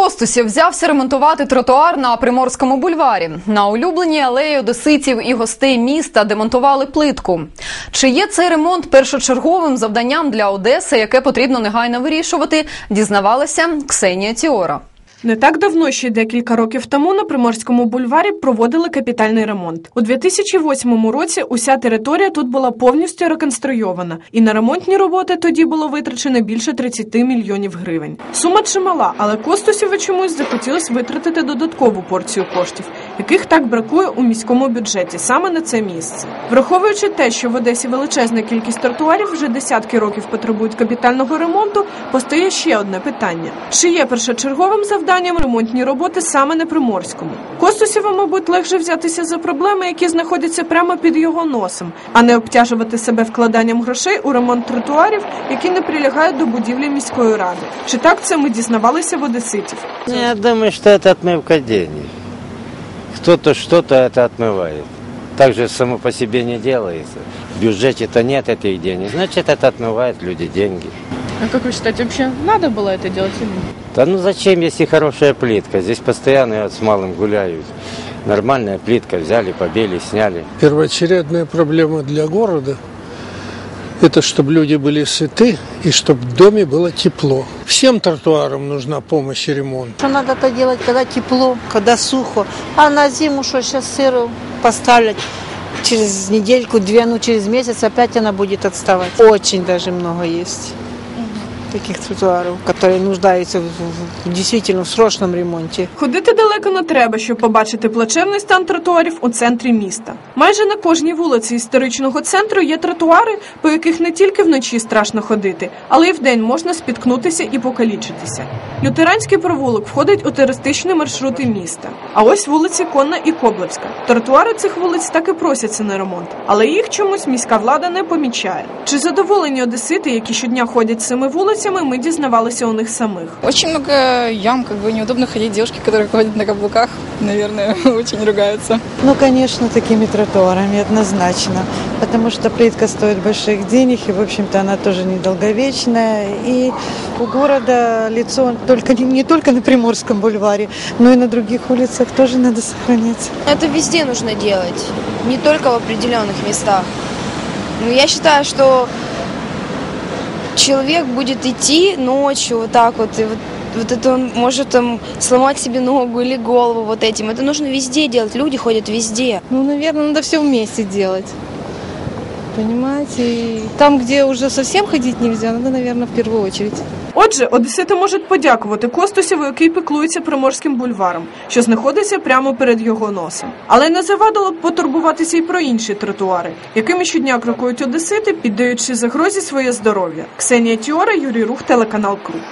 Костусів взявся ремонтувати тротуар на Приморському бульварі. На улюбленій алеї одеситів і гостей міста демонтували плитку. Чи є цей ремонт першочерговим завданням для Одеси, яке потрібно негайно вирішувати, дізнавалася Ксенія Тіора. Не так давно, ще декілька років тому, на Приморському бульварі проводили капітальний ремонт. У 2008 році уся територія тут була повністю реконструйована, і на ремонтні роботи тоді було витрачено більше 30 мільйонів гривень. Сума чимала, але Костусів чомусь захотілось витратити додаткову порцію коштів, яких так бракує у міському бюджеті саме на це місце. Враховуючи те, що в Одесі величезна кількість тротуарів вже десятки років потребують капітального ремонту, постає ще одне питання: чи є першочерговим завданням ремонтні роботи саме на Приморському? Костусєву, мабуть, легше взятися за проблеми, які знаходяться прямо під його носом, а не обтяжувати себе вкладанням грошей у ремонт тротуарів, які не прилягають до будівлі міської ради. Чи так це ми дізнавалися в одеситів? Я думаю, что это отмывка денег. Кто-то что-то это отмывает. Так же само по себе не делается. В бюджете-то нет этих денег. Значит, это отмывают люди деньги. А как вы считаете, вообще надо было это делать или нет? Да ну зачем, если хорошая плитка? Здесь постоянно я вот с малым гуляю. Нормальная плитка, взяли, побели, сняли. Первоочередная проблема для города – это чтобы люди были сыты и чтобы в доме было тепло. Всем тротуарам нужна помощь и ремонт. Что надо это делать, когда тепло, когда сухо. А на зиму что, сейчас сыру поставлять через недельку-две, ну через месяц опять она будет отставать. Очень даже много есть таких тротуаров, которые нуждаются в, в- в- действительно в срочном ремонте. Ходити далеко не треба, щоб побачити плачевний стан тротуарів у центрі міста. Майже на кожній вулиці історичного центру є тротуари, по яких не тільки вночі страшно ходити, але й вдень можна спіткнутися і покалічитися. Лютеранський провулок входить у туристичні маршрути міста. А ось вулиці Конна і Коблевська. Тротуари цих вулиць так і просяться на ремонт, але їх чомусь міська влада не помічає. Чи задоволені одесити, які щодня ходять цими вулицями, ми дізнавалися у них самих. Очень много ям, как бы неудобно ходить. Девушки, которые ходят на каблуках, наверное, очень ругаются. Ну, конечно, такими тротуарами однозначно, потому что плитка стоит больших денег, и, в общем-то, она тоже недолговечная. И у города лицо только, не, не только на Приморском бульваре, но и на других улицах тоже надо сохранять. Это везде нужно делать, не только в определенных местах. Но я считаю, что человек будет идти ночью вот так вот, и вот, вот это он может там сломать себе ногу или голову вот этим. Это нужно везде делать, люди ходят везде. Ну, наверное, надо все вместе делать. Понимаете? И там, где уже совсем ходить нельзя, надо, наверное, в первую очередь. Отже, одесити можуть подякувати Костусєву, який піклується Приморським бульваром, що знаходиться прямо перед його носом. Але не завадило б потурбуватися й про інші тротуари, якими щодня крокують одесити, піддаючи загрозі своє здоров'я. Ксенія Тіора, Юрій Рух, телеканал Круг.